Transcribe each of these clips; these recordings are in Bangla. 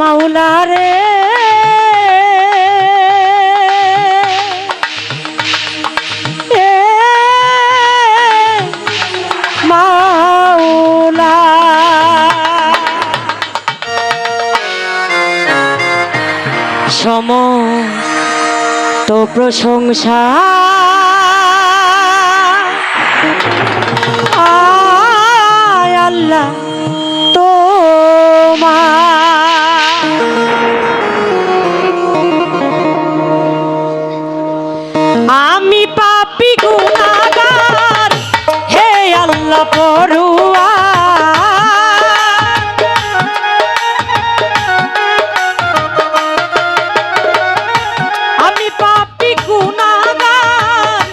মাওলা রে। মাওলা। সমস্ত প্রশংসা আমি পাপি গুনাগার হে আল্লাহ পড়ুয়া। আমি পাপি গুনাগার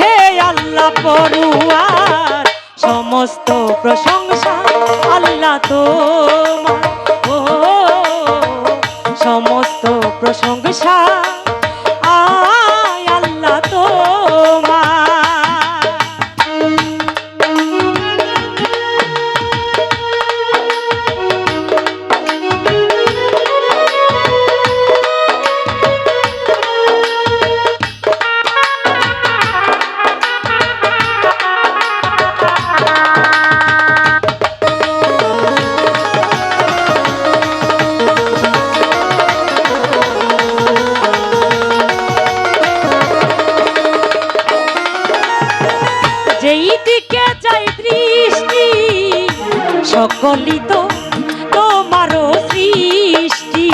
হে আল্লাহ পড়ুয়ার। সমস্ত সকলই তো তোমারও সৃষ্টি।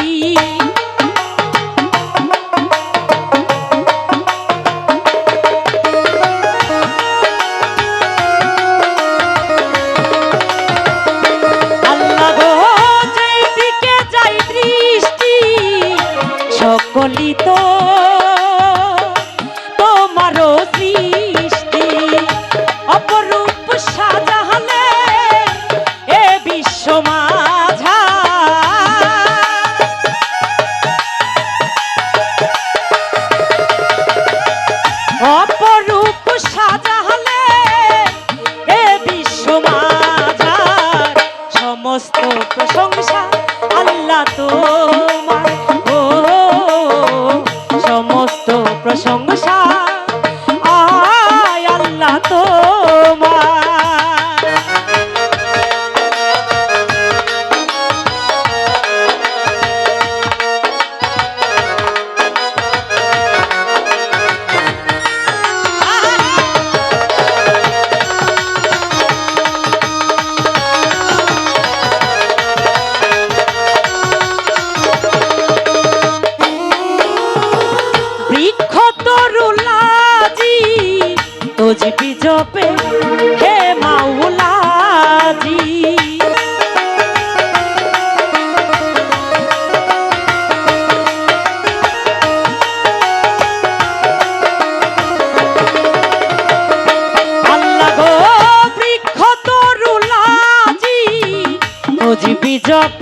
তো জপে হে মাওলাজি। জপে